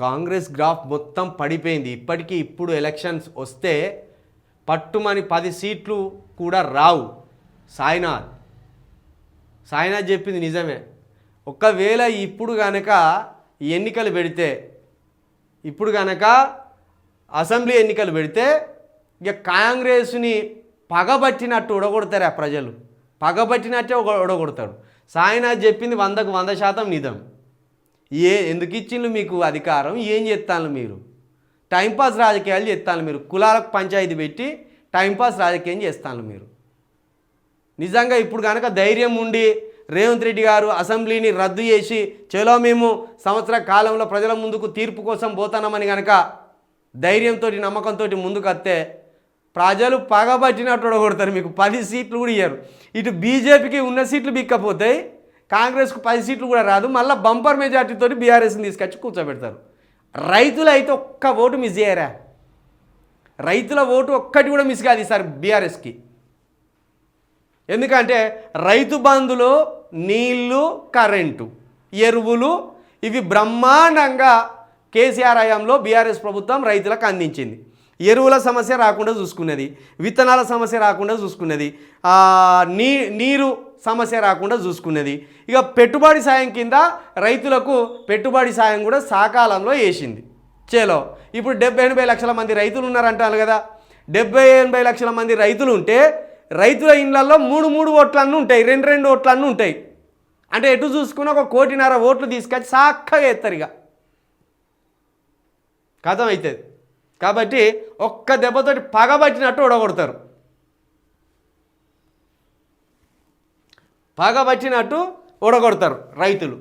Congress graph మొత్తం పడిపోయింది. ఇప్పటికీ ఇప్పుడు ఎలక్షన్స్ వస్తే పట్టుమని పది సీట్లు కూడా రావు. సాయినాథ్. సాయినాథ్ చెప్పింది నిజమే. ఒకవేళ ఇప్పుడు కనుక ఎన్నికలు పెడితే ఇప్పుడు కనుక అసెంబ్లీ ఎన్నికలు పెడితే ఇక కాంగ్రెస్ని పగబట్టినట్టు ఉడగొడతారు ఆ ప్రజలు. పగబట్టినట్టే ఉడ- ఉడగొడతాడు సాయినాథ్ చెప్పింది వందకు వంద శాతం నిజం. ఏ ఎందుకు ఇచ్చిండ్రు మీకు అధికారం? ఏం చేస్తాను మీరు? టైంపాస్ రాజకీయాలు చేస్తాను మీరు. కులాలకు పంచాయతీ పెట్టి టైంపాస్ రాజకీయం చేస్తాను మీరు. నిజంగా ఇప్పుడు కనుక ధైర్యం ఉండి రేవంత్ రెడ్డి గారు అసెంబ్లీని రద్దు చేసి చలో మేము సంవత్సర కాలంలో ప్రజల ముందుకు తీర్పు కోసం పోతున్నామని కనుక ధైర్యంతో నమ్మకంతో ముందుకు వస్తే ప్రజలు పగబట్టినట్టు కొడతారు మీకు పది సీట్లు కూడా ఇయ్యరు. ఇటు బీజేపీకి ఉన్న సీట్లు బిక్కపోతాయి కాంగ్రెస్కు పది సీట్లు కూడా రాదు మళ్ళీ బంపర్ మెజార్టీతో బీఆర్ఎస్ని తీసుకొచ్చి కూర్చోబెడతారు. రైతులు అయితే ఒక్క ఓటు మిస్ చేయరా? రైతుల ఓటు ఒక్కటి కూడా మిస్ కాదు ఈసారి బీఆర్ఎస్కి. ఎందుకంటే రైతు బంధులో నీళ్ళు కరెంటు ఎరువులు ఇవి బ్రహ్మాండంగా కేసీఆర్ హయాంలో బీఆర్ఎస్ ప్రభుత్వం రైతులకు అందించింది. ఎరువుల సమస్య రాకుండా చూసుకున్నది విత్తనాల సమస్య రాకుండా చూసుకున్నది. నీ నీరు సమస్య రాకుండా చూసుకునేది. ఇక పెట్టుబడి సాయం కింద రైతులకు పెట్టుబడి సాయం కూడా సకాలంలో వేసింది చేలో ఇప్పుడు డెబ్బై ఎనభై లక్షల మంది రైతులు ఉన్నారంటారు కదా. డెబ్బై ఎనభై లక్షల మంది రైతులు ఉంటే రైతుల ఇళ్ళలో మూడు మూడు ఓట్లన్నీ ఉంటాయి రెండు రెండు ఓట్లన్నీ ఉంటాయి. అంటే ఎటు చూసుకున్నా ఒక కోటిన్నర ఓట్లు తీసుకొచ్చి చక్కగా ఎత్తారు ఇక. కథం అవుతుంది కాబట్టి ఒక్క దెబ్బతోటి పగబట్టినట్టు ఓడగొడతారు. బాగా పట్టినట్టు ఓడగొడతారు రైతులు.